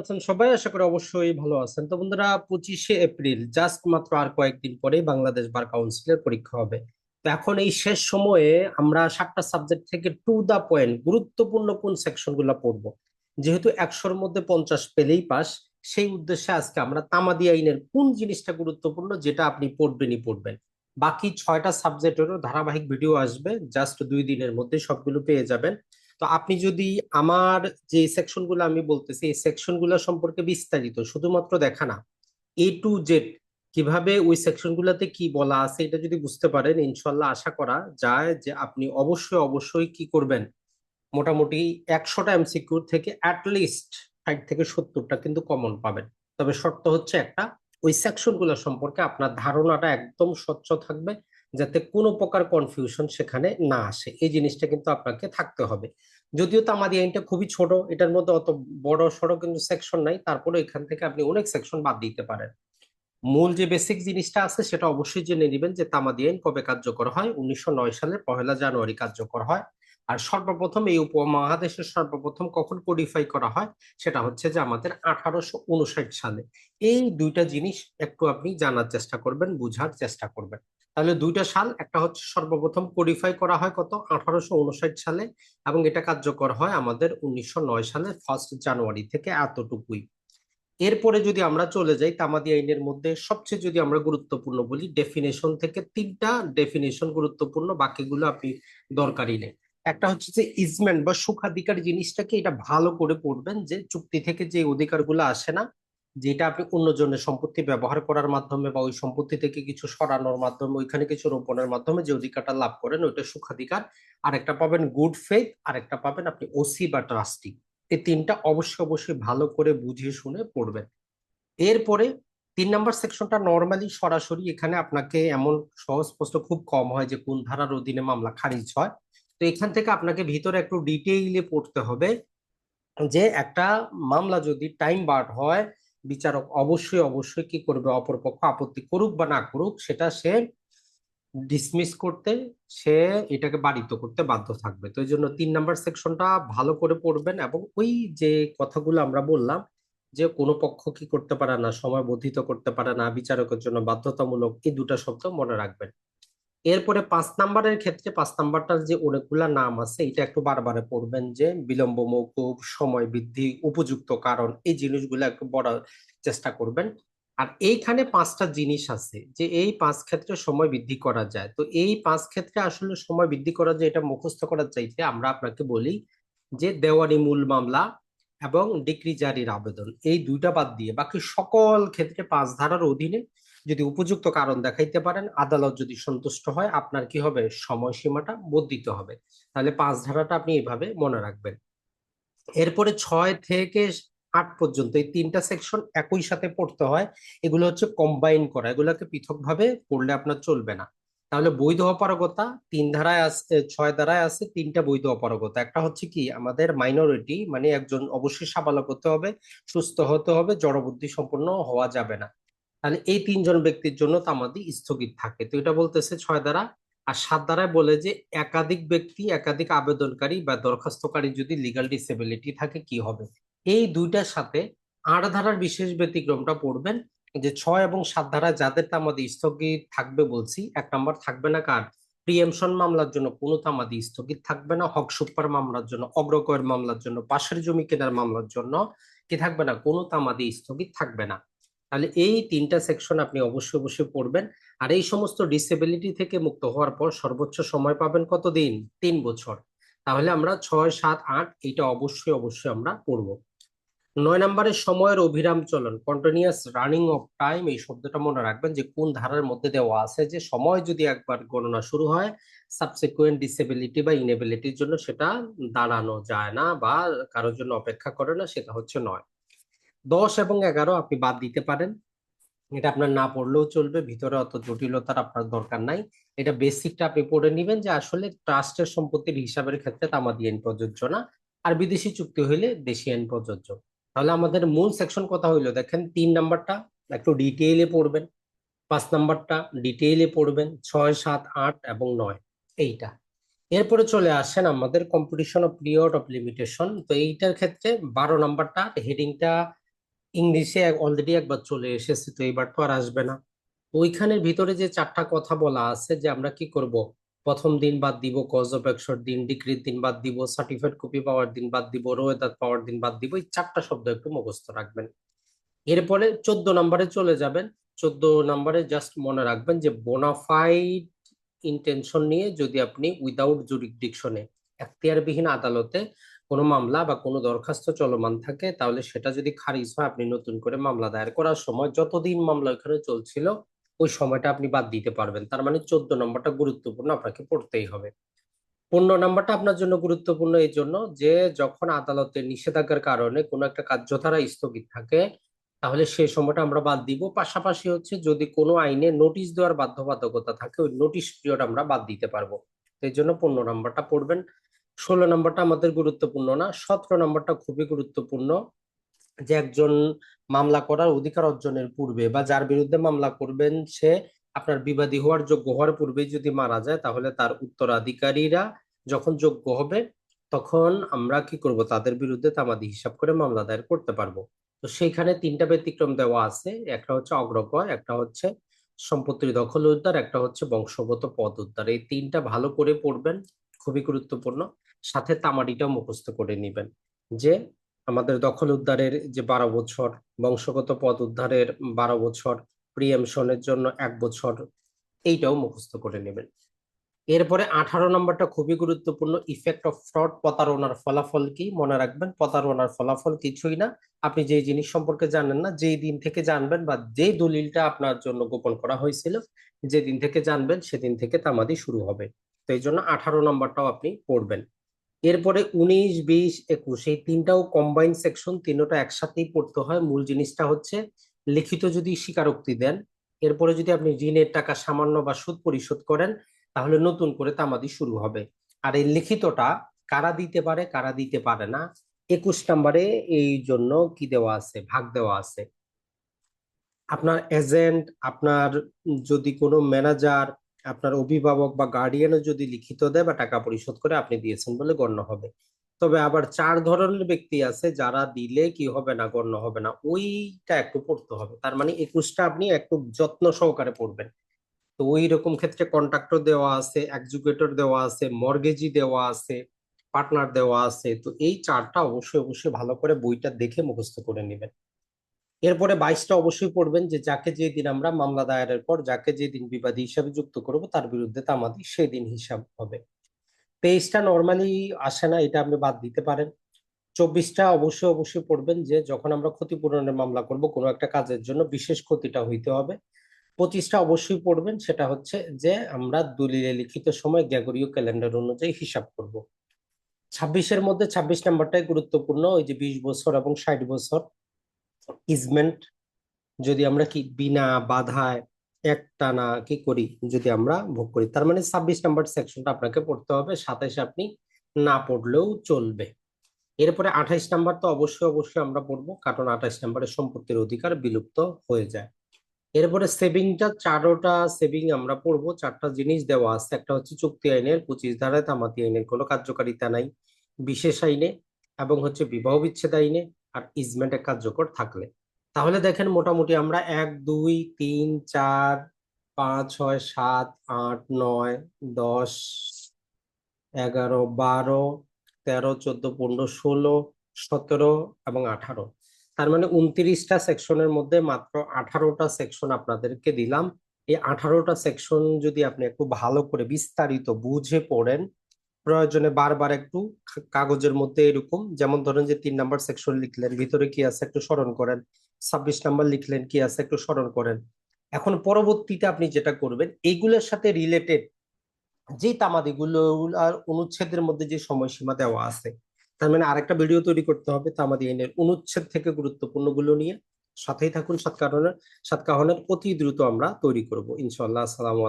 আছেন? সবাই আশা করি অবশ্যই ভালো আছেন। তো বন্ধুরা, পঁচিশে এপ্রিল, জাস্ট মাত্র আর কয়েকদিন পরে বাংলাদেশ বার কাউন্সিলের পরীক্ষা হবে। তো এখন এই শেষ সময়ে আমরা সাতটা সাবজেক্ট থেকে টু দা পয়েন্ট গুরুত্বপূর্ণ কোন সেকশনগুলা পড়ব। যেহেতু একশোর মধ্যে পঞ্চাশ পেলেই পাস, সেই উদ্দেশ্যে আজকে আমরা তামাদি আইনের কোন জিনিসটা গুরুত্বপূর্ণ যেটা আপনি পড়বেনই পড়বেন। বাকি ছয়টা সাবজেক্টেরও ধারাবাহিক ভিডিও আসবে, জাস্ট দুই দিনের মধ্যে সবগুলো পেয়ে যাবেন। তো আপনি যদি আমার যে সেকশনগুলো আমি বলতেছি, এই সেকশনগুলো সম্পর্কে বিস্তারিত, শুধুমাত্র দেখা না এ টু জেড কীভাবে ওই সেকশন গুলাতে কি বলা আছে, এটা যদি বুঝতে পারেন ইনশাল্লাহ আশা করা যায় যে আপনি অবশ্যই অবশ্যই কি করবেন? মোটামুটি একশোটা এমসিকিউ থেকে অ্যাটলিস্ট ষাট থেকে সত্তরটা কিন্তু কমন পাবেন। তবে শর্ত হচ্ছে একটা, ওই সেকশনগুলো সম্পর্কে আপনার ধারণাটা একদম স্বচ্ছ থাকবে। যাতে কোনো প্রকার কনফিউশন সেখানে না আসে। এই জিনিসটা কিন্তু আপনাকে থাকতে হবে। যদিও তামাদি আইনটা খুবই ছোট, এটার মধ্যে অত বড় সড়ো কিন্তু সেকশন নাই। তারপরে এখান থেকে আপনি অনেক সেকশন বাদ দিতে পারেন। মূল যে বেসিক জিনিসটা আছে, সেটা অবশ্যই জেনে নেবেন যে তামাদি আইন কবে কার্যকর হয়? উনিশশো সালের পহেলা জানুয়ারি কার্যকর হয়। আর সর্বপ্রথম এই উপমহাদেশের সর্বপ্রথম কখন কোডিফাই করা হয়? সেটা হচ্ছে যে আমাদের আঠারোশো উনষাট সালে। এই দুইটা জিনিস একটু আপনি জানার চেষ্টা করবেন, বুঝার চেষ্টা করবেন। তাহলে দুইটা সাল, একটা হচ্ছে সর্বপ্রথম কোডিফাই করা হয় কত? আঠারোশো উনষাট সালে এবং এটা কার্যকর হয় আমাদের উনিশশো নয় সালে ফার্স্ট জানুয়ারি থেকে এতটুকুই। এরপরে যদি আমরা চলে যাই তামাদি আইনের মধ্যে, সবচেয়ে যদি আমরা গুরুত্বপূর্ণ বলি ডেফিনেশন থেকে তিনটা ডেফিনেশন গুরুত্বপূর্ণ, বাকিগুলো আপনি দরকারই নেই। একটা হচ্ছে যে ইজমেন্ট বা সুখাধিকার জিনিসটাকে এটা ভালো করে পড়বেন যে চুক্তি থেকে যে অধিকারগুলো আসে না যেটা আপনি অন্যজনের সম্পত্তি ব্যবহার করার মাধ্যমে বা ওই সম্পত্তি থেকে কিছু সরানোর মাধ্যমে, ওইখানে কিছু রোপণের মাধ্যমে যে অধিকারটা লাভ করেন, ওইটা সুখাধিকার। আর একটা পাবেন গুড ফেথ আর একটা পাবেন আপনি ওসি বা ট্রাস্টি এই তিনটা অবশ্যই অবশ্যই ভালো করে বুঝিয়ে শুনে পড়বেন। এরপরে তিন নাম্বার সেকশনটা নর্মালি সরাসরি এখানে আপনাকে এমন সহজ প্রশ্ন খুব কম হয় যে কোন ধারার অধীনে মামলা খারিজ হয়। তো এখান থেকে আপনাকে ভিতরে একটু ডিটেইলে পড়তে হবে যে একটা মামলা যদি টাইম বার হয় বিচারক অবশ্যই অবশ্যই কি করবে? অপরপক্ষ আপত্তি করুক বা না করুক, সেটা সে ডিসমিস করতে, সে এটাকে বাড়িত করতে বাধ্য থাকবে। তো এই জন্য তিন নাম্বার সেকশনটা ভালো করে পড়বেন এবং ওই যে কথাগুলো আমরা বললাম, যে কোনো পক্ষ কি করতে পারে না, সময় বর্ধিত করতে পারে না, বিচারকের জন্য বাধ্যতামূলক, এই দুটা শব্দ মনে রাখবেন। এরপরে পাঁচ নাম্বারের ক্ষেত্রে পাঁচ নাম্বারটার যে অনেকগুলা নাম আছে, এটা একটু বারবারে পড়বেন যে বিলম্ব, মৌকুব, সময় বৃদ্ধি, উপযুক্ত কারণ, এই জিনিসগুলো একটু বড় চেষ্টা করবেন। আর এইখানে পাঁচটা জিনিস আছে যে এই পাঁচ ক্ষেত্রে সময় বৃদ্ধি করা যায়। তো এই পাঁচ ক্ষেত্রে আসলে সময় বৃদ্ধি করা যায় এটা মুখস্থ করার চাইতে আমরা আপনাকে বলি যে দেওয়ানি মূল মামলা এবং ডিগ্রি জারির আবেদন। এই দুইটা বাদ দিয়ে বাকি সকল ক্ষেত্রে পাঁচ ধারার অধীনে যদি উপযুক্ত কারণ দেখাইতে পারেন, আদালত যদি সন্তুষ্ট হয়, আপনার কি হবে? সময়সীমাটা বর্ধিত হবে। তাহলে পাঁচ ধারাটা আপনি এভাবে মনে রাখবেন। এরপরে ছয় থেকে আট পর্যন্ত এই তিনটা সেকশন একই সাথে পড়তে হয়। এগুলো হচ্ছে কম্বাইন করা। এগুলোকে পৃথকভাবে পড়লে আপনার চলবে না। তাহলে বৈধ অপারগতা তিন ধারায় আছে ছয় ধারায় আছে তিনটা বৈধ অপারগতা। একটা হচ্ছে কি, আমাদের মাইনরিটি মানে একজন অবশ্যই সাবালক হতে হবে, সুস্থ হতে হবে, জড়বুদ্ধি সম্পন্ন হওয়া যাবে না। তাহলে এই তিনজন ব্যক্তির জন্য তামাদি স্থগিত থাকে। তো এটা বলতেছে ছয় দ্বারা। আর সাত দ্বারায় বলে যে একাধিক ব্যক্তি, একাধিক আবেদনকারী বা দরখাস্তকারী যদি লিগাল ডিসেবিলিটি থাকে, কি হবে? এই দুইটার সাথে আট ধারার বিশেষ ব্যতিক্রমটা পড়বেন যে ছয় এবং সাত ধারা যাদের তামাদি স্থগিত থাকবে বলছি, এক নম্বর থাকবে না কার? প্রিএমশন মামলার জন্য কোনো তামাদি স্থগিত থাকবে না, হক সুপার মামলার জন্য অগ্রকয়ের মামলার জন্য, পাশের জমি কেনার মামলার জন্য কি থাকবে না? কোনো তামাদি স্থগিত থাকবে না। তাহলে এই তিনটা সেকশন আপনি অবশ্যই অবশ্যই পড়বেন। আর এই সমস্ত ডিসেবিলিটি থেকে মুক্ত হওয়ার পর সর্বোচ্চ সময় পাবেন কতদিন? তিন বছর। তাহলে আমরা ছয়, সাত, আট, এটা অবশ্যই অবশ্যই আমরা পড়ব। নয় নম্বরের সময়ের অভিরাম চলন কন্টিনিউয়াস রানিং অফ টাইম এই শব্দটা মনে রাখবেন যে কোন ধারার মধ্যে দেওয়া আছে যে সময় যদি একবার গণনা শুরু হয় সাবসিকুয়েন্ট ডিসেবিলিটি বা ইনেবিলিটির জন্য সেটা দাঁড়ানো যায় না বা কারোর জন্য অপেক্ষা করে না, সেটা হচ্ছে নয়। দশ এবং এগারো আপনি বাদ দিতে পারেন। এটা আপনার না পড়লেও চলবে, ভিতরে অত জটিলতার আপনার দরকার নাই। এটা বেসিকটা আপনি পড়ে নিবেন যে আসলে ট্রাস্টের সম্পত্তির হিসাবের ক্ষেত্রে তামাদি আইন প্রযোজ্য না। আর বিদেশি চুক্তি হইলে দেশি আইন প্রযোজ্য। তাহলে আমাদের মূল সেকশন কথা হইল, দেখেন তিন নাম্বারটা, একটু ডিটেইলে পড়বেন। পাঁচ নাম্বারটা ডিটেইলে পড়বেন, ছয়, সাত, আট এবং নয়, এইটা। এরপরে চলে আসেন আমাদের computation of period of limitation তো এইটার ক্ষেত্রে বারো নাম্বারটা হেডিংটা ইংলিশে অলরেডি একবার চলে এসেছে তো এবার তো আর আসবে না। ওইখানের ভিতরে যে চারটা কথা বলা আছে যে আমরা কি করব? প্রথম দিন বাদ দিব কজ অফ অ্যাকশন দিন ডিক্রির দিন বাদ দিব সার্টিফাইড কপি পাওয়ার দিন বাদ দিব, রোয়েদাদ পাওয়ার দিন বাদ দিব, এই চারটা শব্দ একটু মুখস্থ রাখবেন। এরপরে চোদ্দ নম্বরে চলে যাবেন। চোদ্দ নম্বরে জাস্ট মনে রাখবেন যে বোনাফাইড ইন্টেনশন নিয়ে যদি আপনি উইদাউট জুরিডিকশনে এখতিয়ারবিহীন আদালতে কোনো মামলা বা কোনো দরখাস্ত চলমান থাকে, তাহলে সেটা যদি খারিজ হয়, আপনি নতুন করে মামলা দায়ের করার সময় যতদিন মামলা ওখানে চলছিল, ওই সময়টা আপনি বাদ দিতে পারবেন। তার মানে চোদ্দ নম্বরটা গুরুত্বপূর্ণ আপনাকে পড়তেই হবে। পনেরো নম্বরটা আপনার জন্য গুরুত্বপূর্ণ এই জন্য যে, যখন আদালতের নিষেধাজ্ঞার কারণে কোনো একটা কার্যধারা স্থগিত থাকে, তাহলে সেই সময়টা আমরা বাদ দিব। পাশাপাশি হচ্ছে যদি কোনো আইনে নোটিশ দেওয়ার বাধ্যবাধকতা থাকে, ওই নোটিশ পিরিয়ড আমরা বাদ দিতে পারব। এই জন্য পনেরো নম্বরটা পড়বেন। ষোলো নম্বরটা আমাদের গুরুত্বপূর্ণ না, সতেরো নম্বরটা খুবই গুরুত্বপূর্ণ যে একজন মামলা করার অধিকার অর্জনের পূর্বে বা যার বিরুদ্ধে মামলা করবেন সে আপনার বিবাদী হওয়ার যোগ্য হওয়ার পূর্বেই যদি মারা যায় তাহলে তার উত্তরাধিকারীরা যখন যোগ্য হবে তখন আমরা কি করব? তাদের বিরুদ্ধে তামাদি হিসাব করে মামলা দায়ের করতে পারব। তো সেইখানে তিনটা ব্যতিক্রম দেওয়া আছে, একটা হচ্ছে অগ্রগয়, একটা হচ্ছে সম্পত্তির দখল উদ্ধার, একটা হচ্ছে বংশগত পদ উদ্ধার। এই তিনটা ভালো করে পড়বেন, খুবই গুরুত্বপূর্ণ। সাথে তামাডিটাও মুখস্থ করে নেবেন। যে আমাদের দখল উদ্ধারের যে বারো বছর, বংশগত পদ উদ্ধারের বারো বছর প্রিএমশনের জন্য এক বছর, এইটাও মুখস্থ করে নেবেন। এরপরে আঠারো নম্বরটা খুবই গুরুত্বপূর্ণ ইফেক্ট অফ ফ্রড প্রতারণার ফলাফল কি? মনে রাখবেন, প্রতারণার ফলাফল কিছুই না। আপনি যে জিনিস সম্পর্কে জানেন না, যেই দিন থেকে জানবেন বা যে দলিলটা আপনার জন্য গোপন করা হয়েছিল, যেদিন থেকে জানবেন, সেদিন থেকে তামাদি শুরু হবে। তো এই জন্য আঠারো নম্বরটাও আপনি পড়বেন। এরপরে উনিশ, বিশ, একুশ, এই তিনটাও কম্বাইন সেকশন তিনটা একসাথেই পড়তে হয়। মূল জিনিসটা হচ্ছে লিখিত যদি স্বীকারোক্তি দেন, এরপরে যদি আপনি ঋণের টাকা সামান্য বা সুদ পরিশোধ করেন, তাহলে নতুন করে তামাদি শুরু হবে। আর এই লিখিতটা কারা দিতে পারে, কারা দিতে পারে না, একুশ নম্বরে এই জন্য কি দেওয়া আছে, ভাগ দেওয়া আছে। আপনার এজেন্ট আপনার যদি কোনো ম্যানেজার আপনার অভিভাবক বা গার্ডিয়ানও যদি লিখিত দেয় বা টাকা পরিশোধ করে আপনি দিয়েছেন বলে গণ্য হবে। তবে আবার চার ধরনের ব্যক্তি আছে যারা দিলে কি হবে না, গণ্য হবে না, ওইটা একটু পড়তে হবে। তার মানে একুশটা আপনি একটু যত্ন সহকারে পড়বেন। তো ওই রকম ক্ষেত্রে কন্ট্রাক্টর দেওয়া আছে এক্সিকিউটর দেওয়া আছে মর্গেজি দেওয়া আছে পার্টনার দেওয়া আছে। তো এই চারটা অবশ্যই অবশ্যই ভালো করে বইটা দেখে মুখস্থ করে নেবেন। এরপরে বাইশটা অবশ্যই পড়বেন যে যাকে যে দিন আমরা মামলা দায়েরের পর, যাকে যে দিন বিবাদী হিসাবে যুক্ত করব, তার বিরুদ্ধে তামাদি সেই দিন হিসাব হবে। তেইশটা নর্মালি আসে না, এটা আপনি বাদ দিতে পারেন। চব্বিশটা অবশ্যই অবশ্যই পড়বেন যে যখন আমরা ক্ষতিপূরণের মামলা করব, কোনো একটা কাজের জন্য বিশেষ ক্ষতিটা হইতে হবে। পঁচিশটা অবশ্যই পড়বেন, সেটা হচ্ছে যে আমরা দলিলে লিখিত সময় গ্যাগরীয় ক্যালেন্ডার অনুযায়ী হিসাব করব। ছাব্বিশের মধ্যে ছাব্বিশ নাম্বারটাই গুরুত্বপূর্ণ, ওই যে বিশ বছর এবং ষাট বছর। ইজমেন্ট যদি আমরা কি বিনা বাধায় একটানা কি করি, যদি আমরা ভোগ করি, তার মানে ছাব্বিশ নাম্বার সেকশনটা আপনাকে পড়তে হবে, সাতাইশে আপনি না পড়লেও চলবে। এরপরে আঠাইশ নাম্বার তো অবশ্যই অবশ্যই আমরা পড়ব, কারণ আঠাইশ নাম্বারের সম্পত্তির অধিকার বিলুপ্ত হয়ে যায়। এরপরে সেভিংটা চারোটা সেভিং আমরা পড়ব, চারটা জিনিস দেওয়া আছে, একটা হচ্ছে চুক্তি আইনের, পঁচিশ ধারায় তামাতি আইনের কোনো কার্যকারিতা নাই, বিশেষ আইনে, এবং হচ্ছে বিবাহ বিচ্ছেদ আইনে আর ইজমেন্ট ইজমেন্টে কার্যকর থাকলে। তাহলে দেখেন মোটামুটি আমরা এক, দুই, তিন, চার, পাঁচ, ছয়, সাত, আট, নয়, দশ, এগারো, বারো, তেরো, চোদ্দ, পনেরো, ষোলো, সতেরো এবং আঠারো। তার মানে উনত্রিশটা সেকশনের মধ্যে মাত্র আঠারোটা সেকশন আপনাদেরকে দিলাম। এই আঠারোটা সেকশন যদি আপনি একটু ভালো করে বিস্তারিত বুঝে পড়েন প্রয়োজনে বারবার একটু কাগজের মধ্যে এরকম, যেমন ধরেন যে তিন নাম্বার সেকশন লিখলেন, ভিতরে কি আছে একটু স্মরণ করেন, ছাব্বিশ নাম্বার লিখলেন, কি আছে একটু স্মরণ করেন। এখন পরবর্তীতে আপনি যেটা করবেন এইগুলোর সাথে রিলেটেড যে তামাদিগুলো আর অনুচ্ছেদের মধ্যে যে সময়সীমা দেওয়া আছে, তার মানে আরেকটা ভিডিও তৈরি করতে হবে তামাদি আইনের অনুচ্ছেদ থেকে গুরুত্বপূর্ণগুলো নিয়ে। সাথেই থাকুন, সাতকাহনের সাতকাহনের অতি দ্রুত আমরা তৈরি করব। ইনশাল্লাহ আসসালামু আলাইকুম।